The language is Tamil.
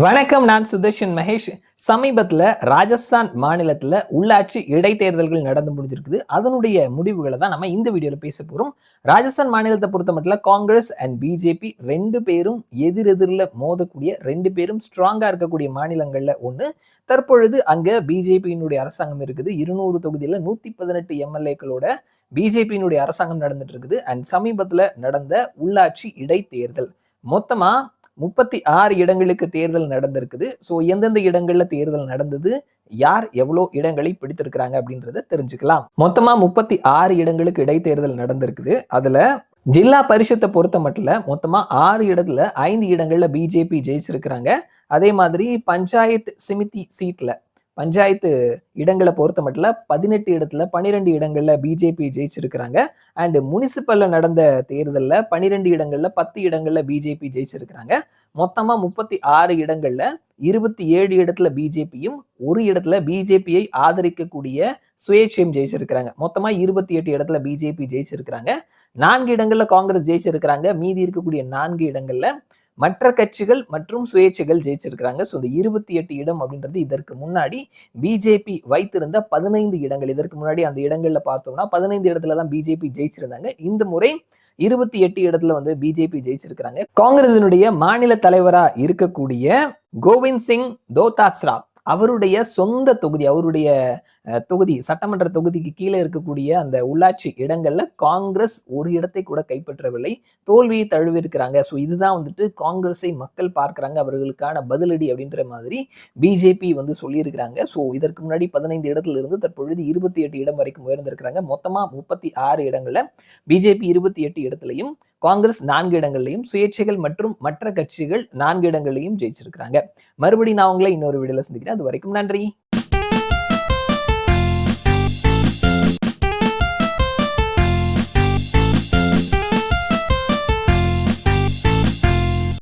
வணக்கம் நான் சுதர்ஷன் மகேஷ். சமீபத்தில் ராஜஸ்தான் மாநிலத்தில் உள்ளாட்சி இடைத்தேர்தல்கள் நடந்து முடிஞ்சிருக்குது. அதனுடைய முடிவுகளை தான் நம்ம இந்த வீடியோவில் பேச போகிறோம் ராஜஸ்தான் மாநிலத்தை பொறுத்த மட்டும் காங்கிரஸ் அண்ட் பிஜேபி ரெண்டு பேரும் எதிரெதிரில் மோதக்கூடிய ரெண்டு பேரும் ஸ்ட்ராங்காக இருக்கக்கூடிய மாநிலங்களில் ஒன்று தற்பொழுது அங்கே பிஜேபியினுடைய அரசாங்கம் இருக்குது. இருநூறு தொகுதியில் நூற்றி பதினெட்டு எம்எல்ஏக்களோட பிஜேபியினுடைய அரசாங்கம் நடந்துட்டு இருக்குது. அண்ட் சமீபத்தில் நடந்த உள்ளாட்சி இடைத்தேர்தல். மொத்தமாக முப்பத்தி ஆறு இடங்களுக்கு தேர்தல் நடந்திருக்குது. ஸோ எந்தெந்த இடங்கள்ல தேர்தல் நடந்தது? யார் எவ்வளோ இடங்களை பிடித்திருக்கிறாங்க அப்படின்றத தெரிஞ்சுக்கலாம். மொத்தமா முப்பத்தி ஆறு இடங்களுக்கு இடைத்தேர்தல் நடந்திருக்குது. அதுல ஜில்லா பரிஷத்தை பொறுத்த மட்டும் மொத்தமா ஆறு இடத்துல ஐந்து இடங்கள்ல பிஜேபி ஜெயிச்சிருக்கிறாங்க. அதே மாதிரி பஞ்சாயத்து சிமித்தி சீட்ல பஞ்சாயத்து இடங்களை பொறுத்த மட்டும் பதினெட்டு இடத்துல பன்னிரெண்டு இடங்கள்ல பிஜேபி ஜெயிச்சிருக்கிறாங்க. அண்ட் முனிசிபல்ல நடந்த தேர்தலில் பன்னிரெண்டு இடங்கள்ல பத்து இடங்கள்ல பிஜேபி ஜெயிச்சிருக்கிறாங்க. மொத்தமா முப்பத்தி ஆறு இடங்கள்ல இருபத்தி ஏழு இடத்துல பிஜேபியும் ஒரு இடத்துல பிஜேபியை ஆதரிக்கக்கூடிய சுயேட்சையும் ஜெயிச்சிருக்கிறாங்க. மொத்தமா இருபத்தி எட்டு இடத்துல பிஜேபி ஜெயிச்சிருக்கிறாங்க. நான்கு இடங்கள்ல காங்கிரஸ் ஜெயிச்சிருக்கிறாங்க. மீதி இருக்கக்கூடிய நான்கு இடங்கள்ல மற்ற கட்சிகள் மற்றும் சுயேட்சைகள் ஜெயிச்சிருக்கிறாங்க. ஸோ இந்த இருபத்தி எட்டு இடம் அப்படின்றது இதற்கு முன்னாடி பிஜேபி வைத்திருந்த பதினைந்து இடங்கள். இதற்கு முன்னாடி அந்த இடங்களில் பார்த்தோம்னா பதினைந்து இடத்துல தான் பிஜேபி ஜெயிச்சிருந்தாங்க. இந்த முறை இருபத்தி எட்டு இடத்துல வந்து பிஜேபி ஜெயிச்சிருக்கிறாங்க. காங்கிரசினுடைய மாநில தலைவரா இருக்கக்கூடிய கோவிந்த் சிங் தோதாத்ஸ்ரா அவருடைய சொந்த தொகுதி அவருடைய தொகுதி சட்டமன்ற தொகுதிக்கு கீழே இருக்கக்கூடிய அந்த உள்ளாட்சி இடங்கள்ல காங்கிரஸ் ஒரு இடத்தை கூட கைப்பற்றவில்லை. தோல்வியை தழுவிருக்கிறாங்க ஸோ இதுதான் வந்துட்டு காங்கிரஸை மக்கள் பார்க்குறாங்க. அவர்களுக்கான பதிலடி அப்படின்ற மாதிரி பிஜேபி வந்து சொல்லியிருக்கிறாங்க. ஸோ இதற்கு முன்னாடி பதினைந்து இடத்துல இருந்து தற்பொழுது இருபத்தி எட்டு இடம் வரைக்கும் உயர்ந்திருக்கிறாங்க. மொத்தமாக முப்பத்தி ஆறு இடங்கள்ல பிஜேபி இருபத்தி எட்டு இடத்துலையும் காங்கிரஸ் நான்கு இடங்கள்லையும் சுயேட்சைகள் மற்றும் மற்ற கட்சிகள் நான்கு இடங்கள்லையும் ஜெயிச்சிருக்கிறாங்க. மறுபடியும் நான் உங்களை இன்னொரு வீடியோல சந்திக்கிறேன். அது வரைக்கும் நன்றி.